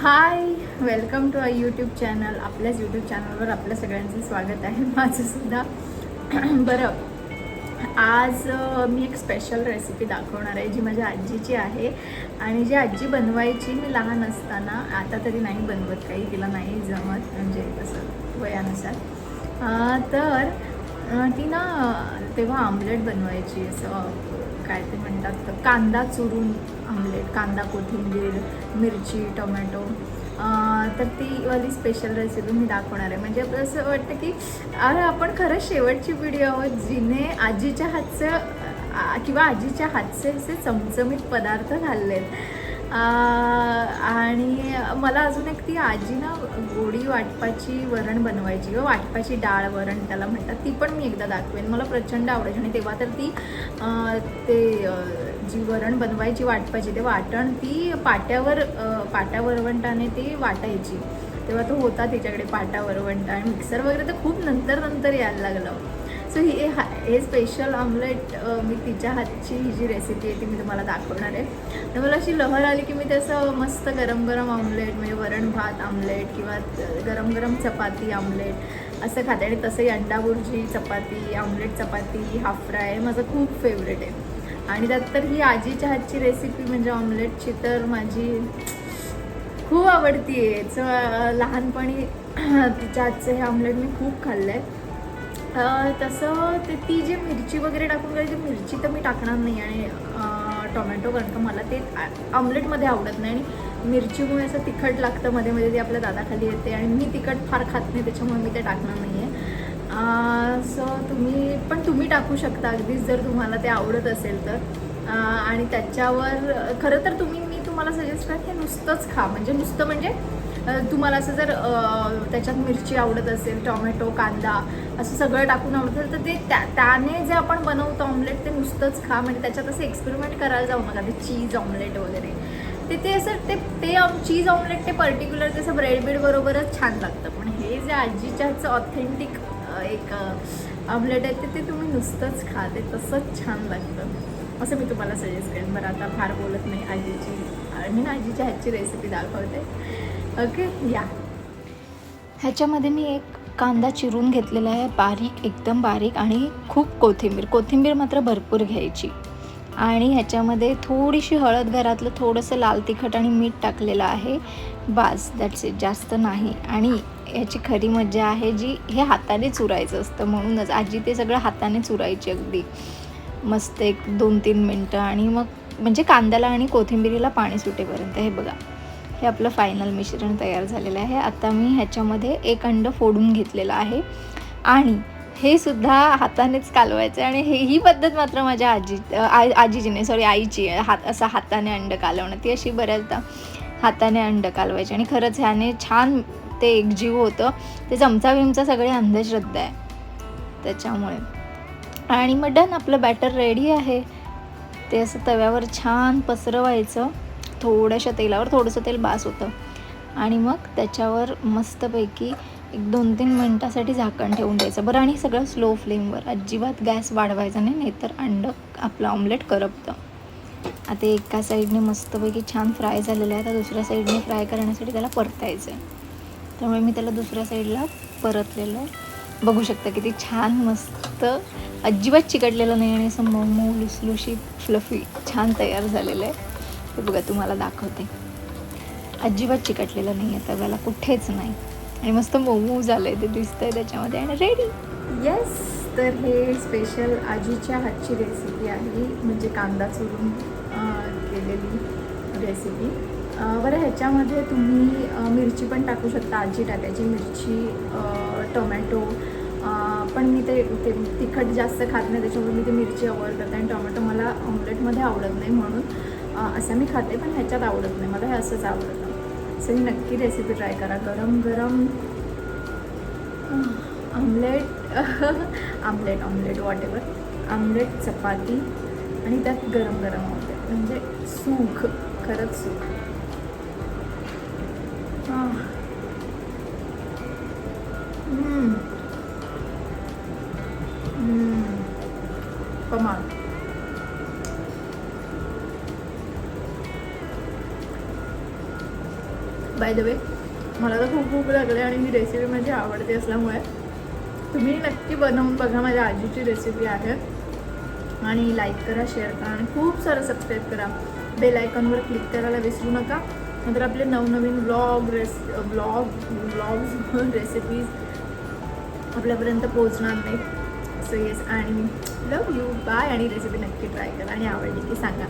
Hi welcome to I YouTube channel आपल्याच YouTube चॅनलवर आपल्या सगळ्यांचं स्वागत आहे. माझंसुद्धा बरं. आज मी एक स्पेशल रेसिपी दाखवणार आहे जी माझ्या आजीची आहे. आणि जी आजी बनवायची मी लहान असताना आता तरी नाही बनवत काही तिला नाही जमत म्हणजे तसं वयानुसार. तर ती ना तेव्हा आमलेट बनवायची असं काय ते म्हणतात कांदा चुरून ऑमलेट कांदा कोथिंबीर मिरची टोमॅटो. तर ती वाली स्पेशल रेसिपी मी दाखवणार आहे. म्हणजे आपलं असं वाटतं की अरे आपण खरंच शेवटची व्हिडिओ आहोत जिने आजीच्या हातचं किंवा आजीच्या हातचे असे चमचमीत पदार्थ खाल्लेत. आणि मला अजून एक ती आजी ना गोडी वाटपाची वरण बनवायची किंवा वाटपाची डाळ वरण त्याला म्हणतात ती पण मी एकदा दाखवेन. मला प्रचंड आवडायची. आणि तेव्हा तर ती ते जी वरण बनवायची वाटपाची ते वाटण ती पाट्यावर पाट्या वरवंटाने ती वाटायची. तेव्हा तो होता तिच्याकडे पाटा वरवंटा आणि मिक्सर वगैरे तर खूप नंतर नंतर यायला लागलं. सो हे हा हे स्पेशल ऑमलेट मी तिच्या हातची ही जी रेसिपी आहे ती मी तुम्हाला दाखवणार आहे. तर मला अशी लहर आली की मी त्याचं मस्त गरम गरम ऑमलेट म्हणजे वरण भात आमलेट किंवा गरम गरम चपाती आमलेट असं खाते. आणि तसंही anda bhurji chapati omelette chapati half fry माझं खूप फेवरेट आहे. आणि त्यात तर ही आजीच्या हातची रेसिपी म्हणजे ऑमलेटची तर माझी खूप आवडती आहे. लहानपणी तिच्या हातचं हे ऑमलेट मी खूप खाल्लं आहे तसं ते ती जी मिरची वगैरे टाकून करायची मिरची तर मी टाकणार नाही आणि टोमॅटो कारण का मला. ते ऑमलेटमध्ये आवडत नाही आणि मिरचीमुळे असं तिखट लागतं मध्ये मध्ये ते आपल्या दादाखाली येते आणि मी तिखट फार खात नाही त्याच्यामुळे मी ते टाकणार नाही. सो तुम्ही पण तुम्ही टाकू शकता अगदीच जर तुम्हाला ते आवडत असेल तर. आणि त्याच्यावर खरं तर तुम्ही मी तुम्हाला सजेस्ट करा हे नुसतंच खा. म्हणजे नुसतं म्हणजे तुम्हाला असं जर त्याच्यात मिरची आवडत असेल टोमॅटो कांदा असं सगळं टाकून आवडत असेल तर ते त्या त्याने जे आपण बनवतो ऑमलेट ते नुसतंच खा. म्हणजे त्याच्यात असं एक्सपेरिमेंट करायला जाऊ नका. ते चीज ऑमलेट वगैरे. ते ते असं ते ते चीज ऑमलेट ते पर्टिक्युलर तसं ब्रेड बीड बरोबरच छान लागतं. पण हे जे आजीच्याचं ऑथेंटिक एक ऑमलेट आहे ते ते तुम्ही नुसतंच खा ते तसंच छान लागतं. असं मी तुम्हाला सजेस्ट करेन. बरं आता फार बोलत नाही आजीची मी ना आजीच्या ह्याची रेसिपी दाखवते. ओके या. ह्याच्यामध्ये मी एक कांदा चिरून घेतलेला आहे बारीक एकदम बारीक आणि खूप कोथिंबीर. कोथिंबीर मात्र भरपूर घ्यायची. आणि ह्याच्यामध्ये थोडीशी हळद घरातलं थोडंसं लाल तिखट आणि मीठ टाकलेलं आहे. बास दॅट्स इट जास्त नाही. आणि ह्याची खरी मजा आहे जी हे हाताने चुरायचं असतं म्हणूनच. आजी ते सगळं हाताने चुरायची अगदी. मस्त एक दोन तीन मिनटं आणि मग म्हणजे कांद्याला आणि कोथिंबिरीला पाणी सुटेपर्यंत. हे बघा हे आपलं फायनल मिश्रण तयार झालेलं आहे. आता मी ह्याच्यामध्ये एक अंड फोडून घेतलेलं आहे. आणि हे सुद्धा हातानेच कालवायचं आणि हे ही पद्धत मात्र माझ्या आजी अ, आ- सॉरी आईची हात असं हाताने अंड कालवणं ती अशी बऱ्याचदा हाताने अंड कालवायची आणि खरंच ह्याने छान ते एकजीव होतं. ते चमचा विमचा सगळे अंधश्रद्धा आहे. त्याच्यामुळे. आणि मग डन आपलं बॅटर रेडी आहे. ते असं तव्यावर छान पसरवायचं. थोड्याशा तेलावर थोडंसं तेल बास होतं. आणि मग त्याच्यावर मस्तपैकी एक दोन तीन मिनटासाठी झाकण ठेवून द्यायचं. बरं आणि सगळं स्लो फ्लेमवर अजिबात गॅस वाढवायचा नाही नाहीतर अंडं आपलं ऑमलेट करपतं. आता एका साईडने मस्तपैकी छान फ्राय झालेलं आहे आता दुसऱ्या साईडने फ्राय करण्यासाठी त्याला परतायचं आहे त्यामुळे मी त्याला दुसऱ्या साईडला परतलेलं आहे बघू शकता किती छान मस्त अजिबात चिकटलेलं नाही आणि असं मऊ मऊ लुसलुशीत फ्लफी छान तयार झालेलं आहे. हे बघा तुम्हाला दाखवते. अजिबात चिकटलेलं नाही आहे तव्याला कुठेच नाही. आणि मस्त मऊ मऊ झालं आहे ते दिसतंय त्याच्यामध्ये. आणि रेडी येस तर हे स्पेशल आजीच्या हातची रेसिपी आहे. म्हणजे कांदा चुरून केलेली रेसिपी बरं ह्याच्यामध्ये तुम्ही मिरची पण टाकू शकता. आजी टाकायची मिरची टोमॅटो. पण मी ते ते तिखट जास्त खात नाही त्याच्यामुळे मी ते मिरची अवॉइड करते. आणि टोमॅटो मला ऑमलेटमध्ये आवडत नाही म्हणून असं मी खाते पण ह्याच्यात आवडत नाही. मला हे असंच आवडतं. सो ही नक्की रेसिपी ट्राय करा. गरम गरम. Omelette omelette omelette whatever omelette chapati आणि त्यात गरम गरम ऑमलेट म्हणजे सुख खरंच सुख. हां. बाय द वे मला तर खूप भूक लागली आणि ही रेसिपी माझी आवडते असल्यामुळे तुम्ही नक्की बनवून बघा माझ्या आजीची रेसिपी आहे. आणि लाईक करा शेअर करा आणि खूप सारं सबस्क्राईब करा. बेल आयकॉनवर क्लिक करायला विसरू नका. नंतर आपले नवनवीन ब्लॉग रेस ब्लॉग ब्लॉग्स रेसिपीज आपल्यापर्यंत पोहोचणार नाही सो येस आणि लव यू बाय आणि रेसिपी नक्की ट्राय करा. आणि आवडली की सांगा.